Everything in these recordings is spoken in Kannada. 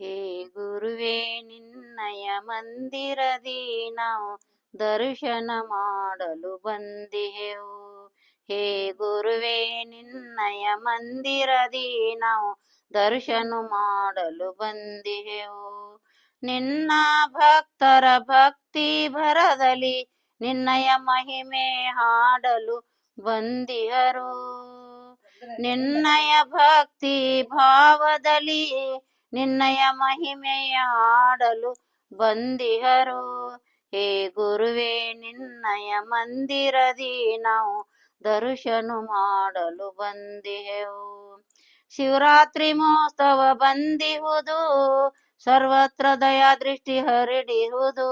ಹೇ ಗುರುವೇ, ನಿನ್ನಯ ಮಂದಿರದಿ ನಾವು ದರ್ಶನ ಮಾಡಲು ಬಂದಿಹೆವು ಹೇ ಗುರುವೇ, ನಿನ್ನಯ ಮಂದಿರದಿ ನಾವು ದರ್ಶನ ಮಾಡಲು ಬಂದಿಹೆವು ನಿನ್ನ ಭಕ್ತರ ಭಕ್ತಿ ಭರದಲ್ಲಿ ನಿನ್ನಯ ಮಹಿಮೆ ಹಾಡಲು ಬಂದಿಹರು ನಿನ್ನಯ ಭಕ್ತಿ ಭಾವದಲ್ಲಿ ನಿನ್ನಯ ಮಹಿಮೆಯ ಆಡಲು ಬಂದಿಹರು. ಹೇ ಗುರುವೇ, ನಿನ್ನಯ ಮಂದಿರದಿ ನಾವು ದರ್ಶನ ಮಾಡಲು ಬಂದಿಹೆವು. ಶಿವರಾತ್ರಿ ಮಹೋತ್ಸವ ಬಂದಿಹುದು, ಸರ್ವತ್ರ ದಯಾ ದೃಷ್ಟಿ ಹರಡಿಹುದು.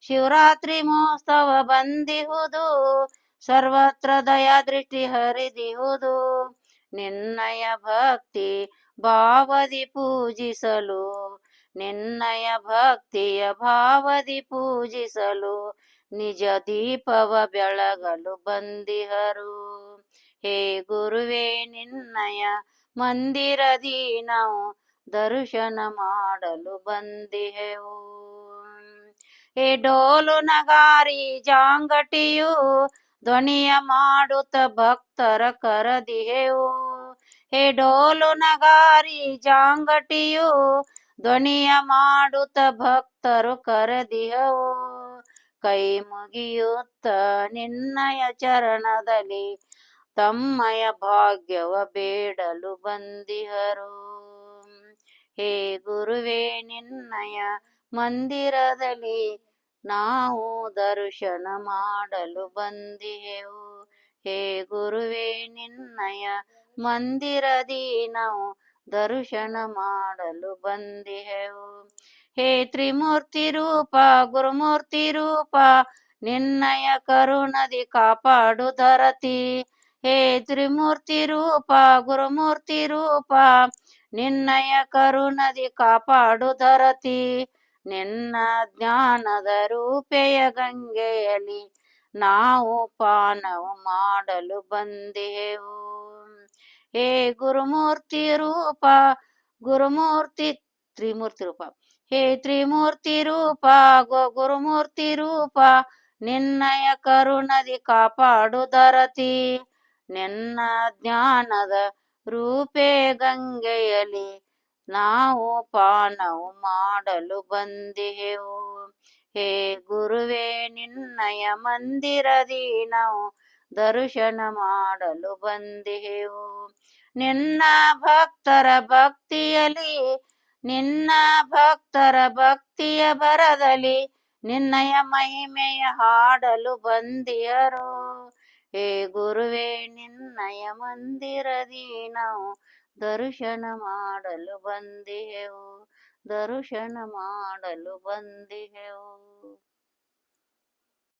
ಶಿವರಾತ್ರಿ ಮಹೋತ್ಸವ ಬಂದಿಹುದು, ಸರ್ವತ್ರ ದಯಾ ದೃಷ್ಟಿ ಹರಿದಿಹುದು ನಿನ್ನಯ ಭಕ್ತಿ ಭಾವದಿ ಪೂಜಿಸಲು ನಿನ್ನಯ ಭಕ್ತಿಯ ಭಾವದಿ ಪೂಜಿಸಲು, ನಿಜ ದೀಪವ ಬೆಳಗಲು ಬಂದಿಹರು. ಹೇ ಗುರುವೇ ನಿನ್ನಯ ಮಂದಿರದಿ ನಾವು ದರ್ಶನ ಮಾಡಲು ಬಂದಿಹೆವು. ಹೇ ಡೋಲು ನಗಾರಿ ಜಾಂಗಟಿಯು ಧ್ವನಿಯ ಮಾಡುತ್ತ ಭಕ್ತರ ಕರದಿಹೆವು. ಹೇ ಡೋಲು ನಗಾರಿ ಜಾಂಗಟಿಯು ಧ್ವನಿಯ ಮಾಡುತ್ತ ಭಕ್ತರು ಕರೆದಿಹವು ಕೈ ಮುಗಿಯುತ್ತ ನಿನ್ನಯ ಚರಣದಲ್ಲಿ ತಮ್ಮಯ ಭಾಗ್ಯವ ಬೇಡಲು ಬಂದಿಹರು. ಹೇ ಗುರುವೇ, ನಿನ್ನಯ ಮಂದಿರದಲ್ಲಿ ನಾವು ದರ್ಶನ ಮಾಡಲು ಬಂದಿಹೆವು. ಹೇ ಗುರುವೇ, ನಿನ್ನಯ ಮಂದಿರದಿ ನಾವು ದರ್ಶನ ಮಾಡಲು ಬಂದಿಹೆವು. ಹೇ ತ್ರಿಮೂರ್ತಿ ರೂಪ, ಗುರುಮೂರ್ತಿ ರೂಪ, ನಿನ್ನಯ ಕರುಣದಿ ಕಾಪಾಡು ಧರತಿ ಹೇ ತ್ರಿಮೂರ್ತಿ ರೂಪ, ಗುರುಮೂರ್ತಿ ರೂಪ, ನಿನ್ನಯ ಕರುಣದಿ ಕಾಪಾಡು ಧರತಿ ನಿನ್ನ ಜ್ಞಾನದ ರೂಪೆಯ ಗಂಗೆಯಲ್ಲಿ ನಾವು ಪಾನವು ಮಾಡಲು ಬಂದೆವು ಹೇ ಗುರುಮೂರ್ತಿ ರೂಪ, ಗುರುಮೂರ್ತಿ ತ್ರಿಮೂರ್ತಿ ರೂಪ. ಹೇ ತ್ರಿಮೂರ್ತಿ ರೂಪ, ಗೋ ಗುರುಮೂರ್ತಿ ರೂಪ, ನಿನ್ನಯ ಕರುಣದಿ ಕಾಪಾಡು ದರತಿ ನಿನ್ನ ಜ್ಞಾನದ ರೂಪೇ ಗಂಗೆಯಲ್ಲಿ ನಾವು ಪಾನವು ಮಾಡಲು ಬಂದಿಹೆವು. ಹೇ ಗುರುವೇ, ನಿನ್ನಯ ಮಂದಿರದಿ ನಾವು ದರ್ಶನ ಮಾಡಲು ಬಂದೆವು. ನಿನ್ನ ಭಕ್ತರ ಭಕ್ತಿಯಲ್ಲಿ, ನಿನ್ನ ಭಕ್ತರ ಭಕ್ತಿಯ ಬರದಲ್ಲಿ ನಿನ್ನಯ ಮಹಿಮೆಯ ಹಾಡಲು ಬಂದಿಯರು. ಹೇ ಗುರುವೇ, ನಿನ್ನಯ ಮಂದಿರದಿ ನಾವು ದರ್ಶನ ಮಾಡಲು ಬಂದಿಹೆವು ದರ್ಶನ ಮಾಡಲು ಬಂದಿಹೆವು